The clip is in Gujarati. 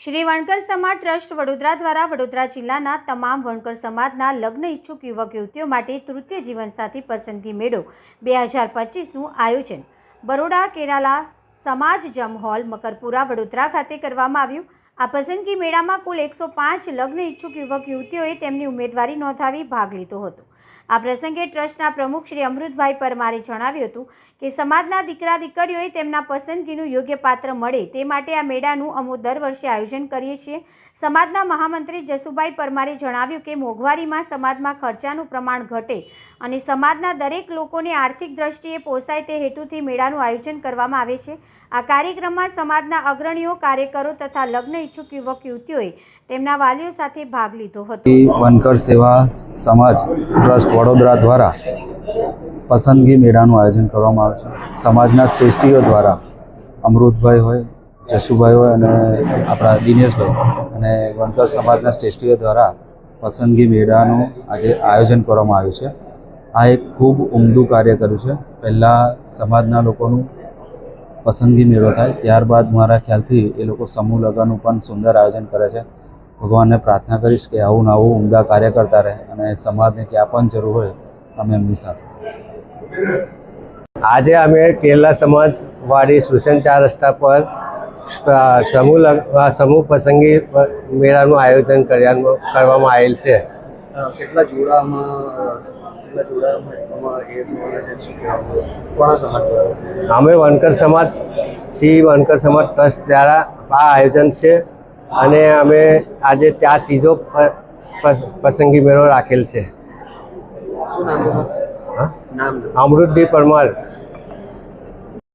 શ્રી વણકર સમાજ ટ્રસ્ટ વડોદરા દ્વારા વડોદરા જિલ્લાના તમામ વણકર સમાજના લગ્ન ઈચ્છુક યુવક યુવતીઓ માટે તૃતીય જીવનસાથી પસંદગી મેળો બે હજાર પચીસનું આયોજન. બરોડા, કેરાલા સમાજ જમ હોલ, મકરપુરા, વડોદરા ખાતે કરવામાં આવ્યું. આ પસંદગી મેળામાં કુલ એકસો પાંચ લગ્ન ઈચ્છુક યુવક યુવતીઓએ તેમની ઉમેદવારી નોંધાવી ભાગ લીધો હતો. આ પ્રસંગે ટ્રસ્ટના પ્રમુખ શ્રી અમૃતભાઈ પરમારે જણાવ્યું હતું કે સમાજના દીકરા દીકરીઓએ તેમના પસંદગીનું યોગ્ય પાત્ર મળે તે માટે આ મેળાનું અમો દર વર્ષે આયોજન કરીએ છીએ. સમાજના મહામંત્રી જસુભાઈ પરમારે જણાવ્યું કે મોંઘવારીમાં સમાજમાં ખર્ચાનું પ્રમાણ ઘટે અને સમાજના દરેક લોકોને આર્થિક દ્રષ્ટિએ પોસાય તે હેતુથી મેળાનું આયોજન કરવામાં આવે છે. આ કાર્યક્રમમાં સમાજના અગ્રણીઓ, કાર્યકરો તથા લગ્ન ઈચ્છુક યુવક યુવતીઓએ તેમના વાલીઓ સાથે ભાગ લીધો હતો. વનકર સેવા સમાજ ટ્રસ્ટ વડોદરા દ્વારા પસંદગી મેળાનું આયોજન કરવામાં આવે છે. સમાજના શ્રેષ્ઠીઓ દ્વારા અમૃતભાઈ હોય જશુભાઈ હોય અને આપણા દિનેશભાઈ અને ગણકર સમાજના શ્રેષ્ઠીઓ દ્વારા પસંદગી મેળાનું આજે આયોજન કરવામાં આવ્યું છે. આ એક ખૂબ ઉમદું કાર્ય કર્યું છે. પહેલાં સમાજના લોકોનું પસંદગી મેળો થાય, ત્યારબાદ મારા ખ્યાલથી એ લોકો સમૂહ લગ્નનું પણ સુંદર આયોજન કરે છે. ભગવાનને પ્રાર્થના કરીશ કે આવું ને આવું ઉમદા કાર્ય કરતા રહે અને સમાજને ક્યાં પણ જરૂર હોય અમે એમની સાથે આજે અમે કેરલા સમાજવાડી સુસન ચાર રસ્તા પર સમૂહ લગ- સમૂહ પસંદગી મેળાનું આયોજન કર્યા કરવામાં આવેલ છે. કેટલા જોડામાં અમે વનકર સમાજ શ્રી વનકર સમાજ ટ્રસ્ટ દ્વારા આ આયોજન છે. અને અમે આજે ત્યાં ત્રીજો પસંદગી મેળો રાખેલ છે. શું નામ અમૃતજી પરમાર.